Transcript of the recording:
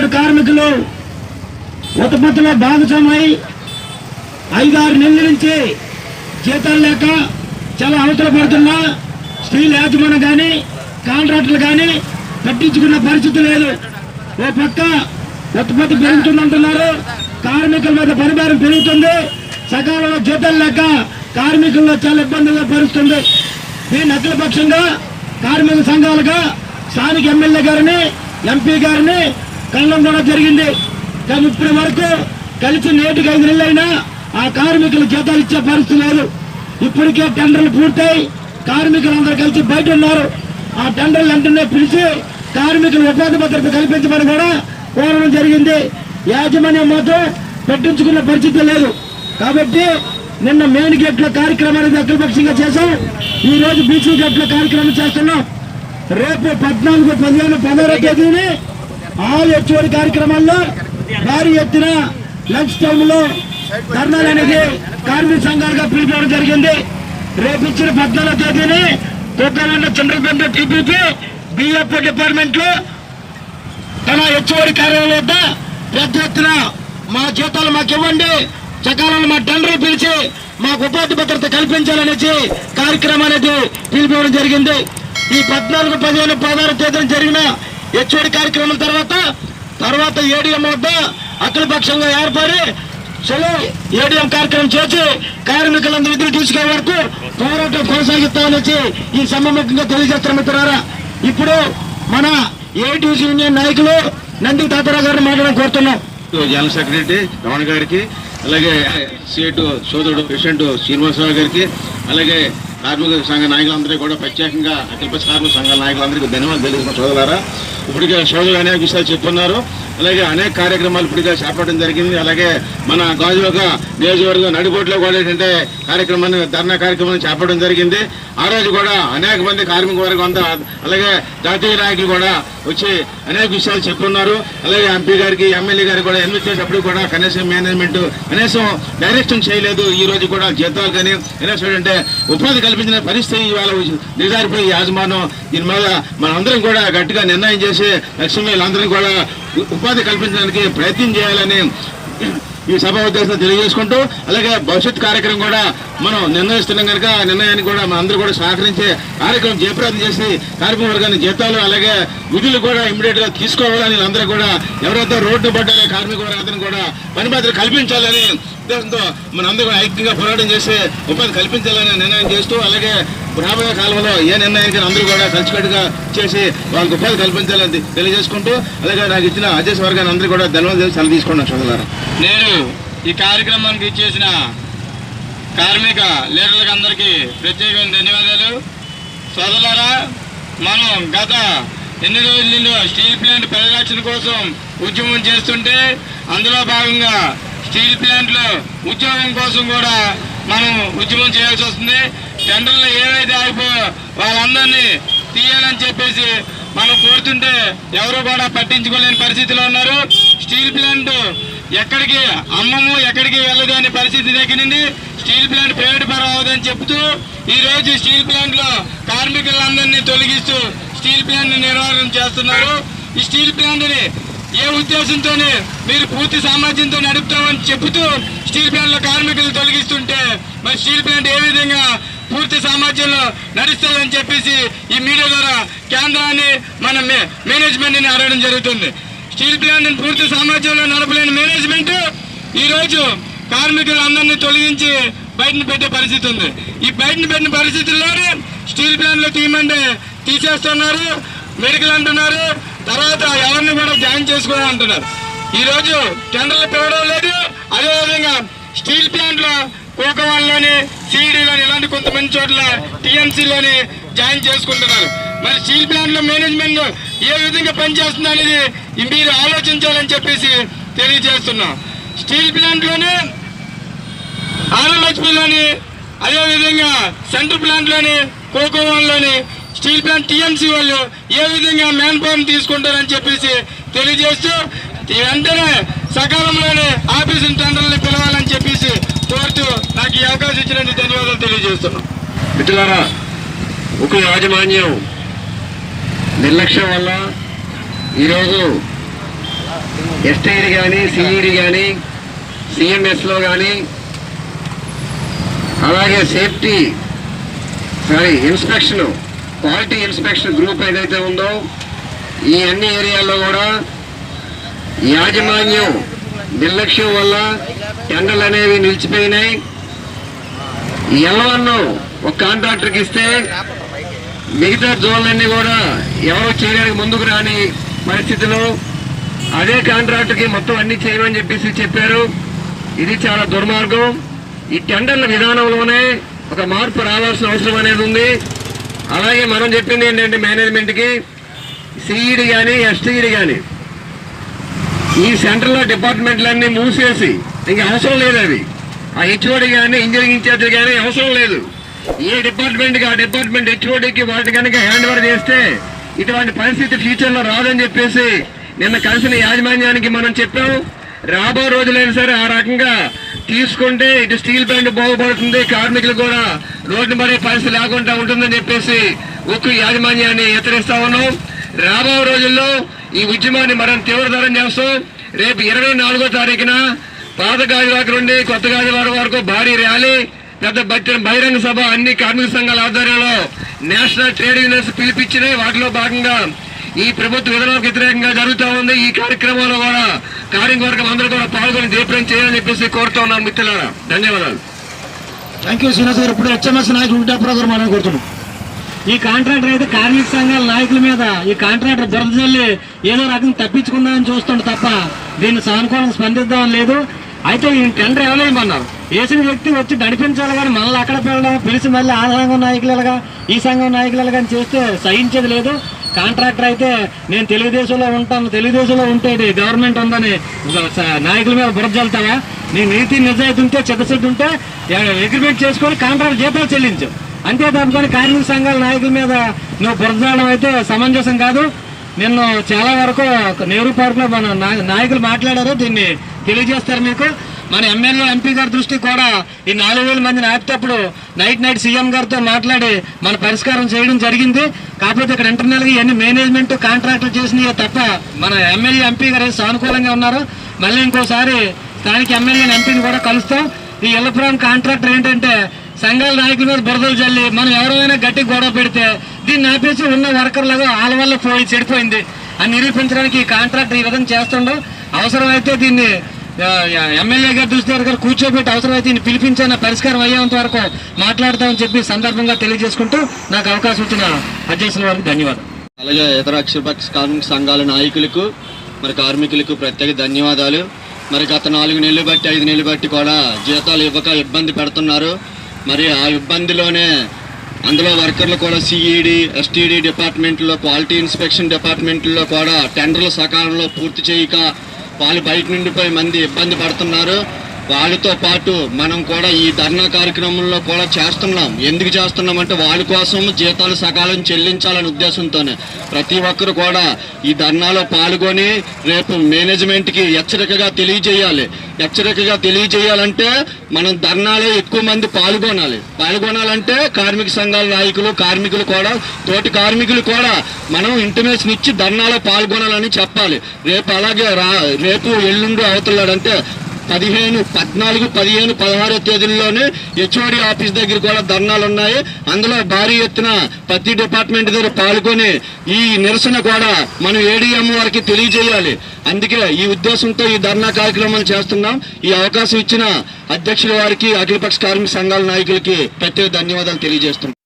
Board కార్మికులు ఉత్పత్తిలో భాగస్వామై ఐదారు నెలల నుంచి జీతాలు లేక చాలా అవతల పడుతున్నా స్టీల్ యాజమాన్యం కానీ కాంట్రాక్టులు కానీ పట్టించుకున్న పరిస్థితి లేదు. ఓ పక్క ఉత్పత్తి పెరుగుతుందంటున్నారు కార్మికుల మీద పరిభారం పెరుగుతుంది సకాలంలో జీతాలు లేక కార్మికుల్లో చాలా ఇబ్బందిగా పరుస్తుంది. దీని అఖిల పక్షంగా కార్మిక సంఘాలుగా స్థానిక ఎమ్మెల్యే గారిని ఎంపీ గారిని కళ్ళం కూడా జరిగింది. కానీ ఇప్పటి వరకు కలిసి నేటికి ఐదు నెలలైనా ఆ కార్మికులు జీతాలు ఇచ్చే పరిస్థితి లేదు. ఇప్పటికే టెండర్లు పూర్తయి కార్మికులందరూ కలిసి బయట ఉన్నారు. ఆ టెండర్లు వెంటనే పిలిచి కార్మికులు ఉపాధి భద్రత కల్పించమని కూడా కోరడం జరిగింది. యాజమాన్యం మాత్రం పెట్టించుకున్న పరిస్థితి లేదు. కాబట్టి నిన్న మెయిన్ గేట్లో కార్యక్రమాన్ని అఖిలపక్షంగా చేశాం. ఈ రోజు బీసీ గేట్లో కార్యక్రమం చేస్తున్నాం. రేపు పద్నాలుగు పదిహేను పదహారో తేదీని ఆల్ హెచ్ఓడి కార్యక్రమాల్లో భారీ ఎత్తున లంచ్ టైంలో ధర్నాలు అనేది కార్మిక సంఘాలుగా పిలిపడం జరిగింది. రేపు ఇచ్చిన పద్నాలుగో తేదీని తొక్కలండ చంద్రబంధ టీపీపీ బిఎఫ్ డిపార్ట్మెంట్లో తన హెచ్ఓడి కార్యాలయం వద్ద పెద్ద ఎత్తున మా జీతాలు మాకు ఇవ్వండి సకాలంలో మా టెండర్ పిలిచి మాకు ఉపాధి భద్రత కల్పించాలనేసి కార్యక్రమం అనేది పిలిపివ్వడం జరిగింది. ఈ పద్నాలుగు పదిహేను పదహారు తేదీన జరిగిన హెచ్ఓడి కార్యక్రమం తర్వాత తర్వాత ఏడిఎం వద్ద అఖిలపక్షంగా ఏర్పడి చలో ఏడిఎం కార్యక్రమం చేసి కార్మికులందరి విధులు తీసుకునే వరకు పోరాటం కొనసాగిస్తామనేసి ఈ సమ్మముఖంగా తెలియజేస్తారు మిత్రులారా. ఇప్పుడు మన ఏటీసీ యూనియన్ నాయకులు నంది తాతారావు గారిని మాట్లాడడం కోరుతున్నాం. జనరల్ సెక్రటరీ రమణ గారికి అలాగే సీటు సోదరుడు ప్రెసిడెంట్ శ్రీనివాసరావు గారికి అలాగే కార్మిక సంఘ నాయకులందరూ కూడా ప్రత్యేకంగా అఖిలపక్ష కార్మిక సంఘ నాయకులందరికీ ధన్యవాదాలు తెలియజేసిన సోదరులారా. ఇప్పటికే సోదరులు అనేక విషయాలు చెప్తున్నారు. అలాగే అనేక కార్యక్రమాలు ఇప్పటికే చేపట్టడం జరిగింది. అలాగే మన గాజువాక నియోజకవర్గం నడిపోట్లో కూడా ఏంటంటే కార్యక్రమాన్ని ధర్నా కార్యక్రమాన్ని చేపట్టడం జరిగింది. ఆ రోజు కూడా అనేక మంది కార్మిక వర్గం అంతా అలాగే జాతీయ నాయకులు కూడా వచ్చి అనేక విషయాలు చెప్పున్నారు అలాగే ఎంపీ గారికి ఎమ్మెల్యే గారికి కూడా ఎన్నిక చేసేటప్పుడు కూడా కనీసం మేనేజ్మెంట్ కనీసం డైరెక్షన్ చేయలేదు. ఈ రోజు కూడా జీతాలు కానీ కనీసం అంటే ఉపాధి కల్పించిన పరిస్థితి ఇవాళ దిగజారిపోయి యాజమాన్యం దీని మీద మనందరం కూడా గట్టిగా నిర్ణయం చేసి లక్ష్మీలందరినీ కూడా ఉపాధి కల్పించడానికి ప్రయత్నం చేయాలని ఈ సభ ఉద్దేశం తెలియజేసుకుంటూ అలాగే భవిష్యత్ కార్యక్రమం కూడా మనం నిర్ణయిస్తున్నాం కనుక ఆ నిర్ణయానికి కూడా మన అందరూ కూడా సహకరించే కార్యక్రమం జయప్రదం చేసి కార్మిక వర్గాన్ని జీతాలు అలాగే విధులు కూడా ఇమీడియట్గా తీసుకోవాలని అందరూ కూడా ఎవరైతే రోడ్డు పడ్డారో కార్మిక వర్గాన్ని కూడా పని భద్రత కల్పించాలని ఉద్దేశంతో మన అందరూ ఐక్యంగా పోరాటం చేసి ఉపాధి కల్పించాలని నిర్ణయం చేస్తూ అలాగే రాబోయే కాలంలో ఏ నిర్ణయానికి అందరూ కూడా కలిసికట్టుగా చేసి వాళ్ళకి ఉపాధి కల్పించాలని తెలియజేసుకుంటూ అలాగే నాకు ఇచ్చిన అధ్యక్ష వర్గాన్ని అందరూ కూడా ధన్యవాదాలు సెలవు తీసుకున్నాను చదువులారా నేను ఈ కార్యక్రమానికి ఇచ్చేసిన కార్మిక లీడర్లకు అందరికీ ప్రత్యేకమైన ధన్యవాదాలు. సోదరులారా మనం గత ఎన్ని రోజులు స్టీల్ ప్లాంట్ పరిరక్షణ కోసం ఉద్యమం చేస్తుంటే అందులో భాగంగా స్టీల్ ప్లాంట్లో ఉద్యోగం కోసం కూడా మనం ఉద్యమం చేయాల్సి వస్తుంది. టెండర్లు ఏవైతే ఆగిపో వాళ్ళందరినీ తీయాలని చెప్పేసి మనం కోరుతుంటే ఎవరు కూడా పట్టించుకోలేని పరిస్థితిలో ఉన్నారు. స్టీల్ ప్లాంట్ ఎక్కడికి అమ్మము ఎక్కడికి వెళ్ళదు అనే పరిస్థితి దగ్గరింది స్టీల్ ప్లాంట్ ప్రైవేట్ పరం అవదని చెప్తూ ఈరోజు స్టీల్ ప్లాంట్లో కార్మికులందరినీ తొలగిస్తూ స్టీల్ ప్లాంట్ నిర్వహణ చేస్తున్నారు. ఈ స్టీల్ ప్లాంట్ని ఏ ఉద్దేశంతోనే మీరు పూర్తి సామర్థ్యంతో నడుపుతామని చెబుతూ స్టీల్ ప్లాంట్లో కార్మికులు తొలగిస్తుంటే మరి స్టీల్ ప్లాంట్ ఏ విధంగా పూర్తి సామర్థ్యంలో నడుస్తుందని చెప్పేసి ఈ మీడియా ద్వారా కేంద్రాన్ని మన మే- అడగడం జరుగుతుంది. స్టీల్ ప్లాంట్ని పూర్తి సామర్థ్యంలో నడపలేని మేనేజ్మెంట్ ఈరోజు కార్మికులు అందరినీ తొలగించి బయటను పెట్టే పరిస్థితి ఉంది. ఈ బయటను పెట్టిన పరిస్థితుల్లోనే స్టీల్ ప్లాంట్లో తీయమంటే తీసేస్తున్నారు మెడికల్ అంటున్నారు తర్వాత ఎవరిని కూడా జాయిన్ చేసుకోవాలి అంటున్నారు? ఈ రోజు టెండర్లు పెరగడం లేదు. అదేవిధంగా స్టీల్ ప్లాంట్లో కోకవాన్లోని సిఈడిలోని ఇలాంటి కొంతమంది చోట్ల టీఎంసీలోని జాయిన్ చేసుకుంటున్నారు. మరి స్టీల్ ప్లాంట్లో మేనేజ్మెంట్ ఏ విధంగా పనిచేస్తుంది అనేది మీరు ఆలోచించాలని చెప్పేసి తెలియజేస్తున్నాం. స్టీల్ ప్లాంట్లోని ఆనలక్ష్మిలోని ఆర్ఎల్హెచ్పిలోని అదేవిధంగా సెంటర్ ప్లాంట్లోని కోకోవాన్లోని స్టీల్ ప్లాంట్ టీఎంసీ వాళ్ళు ఏ విధంగా మ్యాన్ పవర్ తీసుకుంటారని చెప్పేసి తెలియజేస్తూ వెంటనే సకాలంలోనే ఆఫీసు టెండర్ని పిలవాలని చెప్పేసి కోరుతూ నాకు ఈ అవకాశం ఇచ్చినందుకు ధన్యవాదాలు తెలియజేస్తున్నాం. మిత్రులారా ఒక యాజమాన్యం నిర్లక్ష్యం వల్ల ఈరోజు ఎస్టైడ్ కానీ సిఈడి కానీ సిఎంఎస్లో కానీ అలాగే safety sorry inspection quality inspection group ఏదైతే ఉందో ఈ అన్ని ఏరియాల్లో కూడా యాజమాన్యం నిర్లక్ష్యం వల్ల టెండర్లు అనేవి నిలిచిపోయినాయి. ఎలవన్ను ఒక కాంట్రాక్టర్కి ఇస్తే మిగతా జోన్లన్నీ కూడా ఎవరు చేయడానికి ముందుకు రాని పరిస్థితిలో అదే కాంట్రాక్టర్కి మొత్తం అన్ని చేయమని చెప్పేసి చెప్పారు. ఇది చాలా దుర్మార్గం. ఈ టెండర్ల విధానంలోనే ఒక మార్పు రావాల్సిన అవసరం అనేది ఉంది. అలాగే మనం చెప్పింది ఏంటంటే మేనేజ్మెంట్కి సిఈడి కానీ ఎస్టీఈడి కానీ ఈ సెంట్రల్ డిపార్ట్మెంట్లన్నీ మూసేసి ఇంక అవసరం లేదు అవి. ఆ హెచ్ఓడి కానీ ఇంజనీరింగ్ ఇన్ఛార్జ్ కానీ అవసరం లేదు. ఏ డిపార్ట్మెంట్కి ఆ డిపార్ట్మెంట్ హెచ్ఓడికి వాటి కనుక హ్యాండ్ ఓవర్ చేస్తే ఇటువంటి పరిస్థితి ఫ్యూచర్లో రాదని చెప్పేసి నిన్న కలిసిన యాజమాన్యానికి మనం చెప్పాము. రాబో రోజులైనా సరే ఆ రకంగా తీసుకుంటే ఇటు స్టీల్ ప్లాంట్ బాగుపడుతుంది. కార్మికులు కూడా రోడ్డు పడే పరిస్థితి లేకుండా ఉంటుందని చెప్పేసి ఉక్కు యాజమాన్యాన్ని హెచ్చరిస్తా ఉన్నాం. రాబో రోజుల్లో ఈ ఉద్యమాన్ని మనం తీవ్రతరం చేస్తాం. రేపు ఇరవై నాలుగో తారీఖున పాత గాజువాక నుండి కొత్త గాజువాక వరకు భారీ ర్యాలీ పెద్ద బహిరంగ సభ అన్ని కార్మిక సంఘాల ఆధ్వర్యంలో నేషనల్ ట్రేడ్ యూనియన్స్ పిలిపించినాయి వాటిలో భాగంగా ఈ ప్రభుత్వ విధానాలకు వ్యతిరేకంగా జరుగుతూ ఉంది. ఈ కార్యక్రమంలో కూడా కార్యవర్గం అందరూ కూడా పాల్గొని దీపం చేయాలని చెప్పేసి కోరుతా ఉన్నాను మిత్రులారా. ధన్యవాదాలు. థ్యాంక్ యూ శ్రీనివాస్ గారు. ఇప్పుడు హెచ్ఎంఎస్ నాయకులు ఉంటే ప్రోగ్రామ్ మనం కోరుతున్నాం. ఈ కాంట్రాక్టర్ అయితే కార్మిక సంఘాల నాయకుల మీద ఈ కాంట్రాక్టర్ బురద ఏదో రకం తప్పించుకుందామని చూస్తుండే తప్ప దీన్ని సానుకూలంగా స్పందిద్దామని లేదు. అయితే ఈ టెండర్ ఇవ్వలేమన్నారు వేసిన వ్యక్తి వచ్చి నడిపించాలి కానీ మనల్ని అక్కడ పెట్టడం పిలిచి మళ్ళీ ఆ సంఘం నాయకులుగా ఈ సంఘం నాయకులుగా చేస్తే సహించేది లేదు. కాంట్రాక్టర్ అయితే నేను తెలుగుదేశంలో ఉంటాను తెలుగుదేశంలో ఉంటే గవర్నమెంట్ ఉందని. నాయకుల మీద బురజల్తావా నీ నీతి నిజాయితీ ఉంటే చిత్తశుద్ధి ఉంటే అగ్రిమెంట్ చేసుకొని కాంట్రాక్ట్ జీతాలు చెల్లించు. అంతే తప్పుకొని కార్మిక సంఘాల నాయకుల మీద నువ్వు బురదడం అయితే సమంజసం కాదు. నిన్ను చాలా వరకు నెహ్రూ పార్క్లో మన నాయకులు మాట్లాడారు దీన్ని తెలియజేస్తారు మీకు. మన ఎమ్మెల్యే ఎంపీ గారి దృష్టి కూడా ఈ నాలుగు వేల మందిని ఆపేటప్పుడు నైట్ నైట్ సీఎం గారితో మాట్లాడి మన పరిష్కారం చేయడం జరిగింది. కాకపోతే ఇక్కడ ఇంటర్నల్గా ఇవన్నీ మేనేజ్మెంట్ కాంట్రాక్టులు చేసినవి తప్ప మన ఎమ్మెల్యే ఎంపీ గారు సానుకూలంగా ఉన్నారు. మళ్ళీ ఇంకోసారి స్థానిక ఎమ్మెల్యే ఎంపీని కూడా కలుస్తాం. ఈ ఇల్లపురం కాంట్రాక్టర్ ఏంటంటే సంఘాల నాయకుల మీద బురదలు చల్లి మనం ఎవరైనా గట్టి గొడవ పెడితే దీన్ని ఆపేసి ఉన్న వర్కర్లుగా వాళ్ళ వల్ల పోయి చెడిపోయింది. అని నిరూపించడానికి ఈ కాంట్రాక్టర్ ఈ విధంగా చేస్తుండో. అవసరమైతే దీన్ని ఎమ్మెల్యే గారి దృష్టి దగ్గర కూర్చోబెట్టి అవసరమైతే దీన్ని పిలిపించిన పరిష్కారం అయ్యేంత వరకు మాట్లాడతామని చెప్పి సందర్భంగా తెలియజేసుకుంటూ నాకు అవకాశం ఇచ్చిన అధ్యక్షుల వారికి ధన్యవాదాలు. అలాగే ఇతర అక్షరపక్ష కార్మిక సంఘాల నాయకులకు మరి కార్మికులకు ప్రత్యేక ధన్యవాదాలు. మరి గత నాలుగు నెలలు బట్టి ఐదు నెలలు బట్టి కూడా జీతాలు ఇవ్వక ఇబ్బంది పెడుతున్నారు. మరి ఆ ఇబ్బందిలోనే అందులో వర్కర్లు కూడా సిఈడి ఎస్టీడీ డిపార్ట్మెంట్లో క్వాలిటీ ఇన్స్పెక్షన్ డిపార్ట్మెంట్లో కూడా టెండర్లు సకాలంలో పూర్తి చేయక వాళ్ళు బయట నుండిపోయి మంది ఇబ్బంది పడుతున్నారు. వాళ్ళతో పాటు మనం కూడా ఈ ధర్నా కార్యక్రమంలో కూడా చేస్తున్నాం. ఎందుకు చేస్తున్నాం అంటే వాళ్ళ కోసం జీతాలు సకాలం చెల్లించాలనే ఉద్దేశంతోనే. ప్రతి ఒక్కరు కూడా ఈ ధర్నాలో పాల్గొని రేపు మేనేజ్మెంట్కి హెచ్చరికగా తెలియజేయాలి. హెచ్చరికగా తెలియజేయాలంటే మనం ధర్నాలో ఎక్కువ మంది పాల్గొనాలి. పాల్గొనాలంటే కార్మిక సంఘాల నాయకులు కార్మికులు కూడా తోటి కార్మికులు కూడా మనం ఇంటిమేషన్ ఇచ్చి ధర్నాలో పాల్గొనాలని చెప్పాలి. రేపు అలాగే రా రేపు ఎల్లుండి అవుతున్నాడంటే పదిహేను పద్నాలుగు పదిహేను పదహారో తేదీల్లోనే హెచ్ఓడి ఆఫీస్ దగ్గర కూడా ధర్నాలు ఉన్నాయి. అందులో భారీ ఎత్తున ప్రతి డిపార్ట్మెంట్ దగ్గర పాల్గొని ఈ నిరసన కూడా మనం ఏడీఎం వారికి తెలియజేయాలి. అందుకే ఈ ఉద్దేశంతో ఈ ధర్నా కార్యక్రమాలు చేస్తున్నాం. ఈ అవకాశం ఇచ్చిన అధ్యక్షుల వారికి అఖిలపక్ష కార్మిక సంఘాల నాయకులకి ప్రత్యేక ధన్యవాదాలు తెలియజేస్తున్నాం.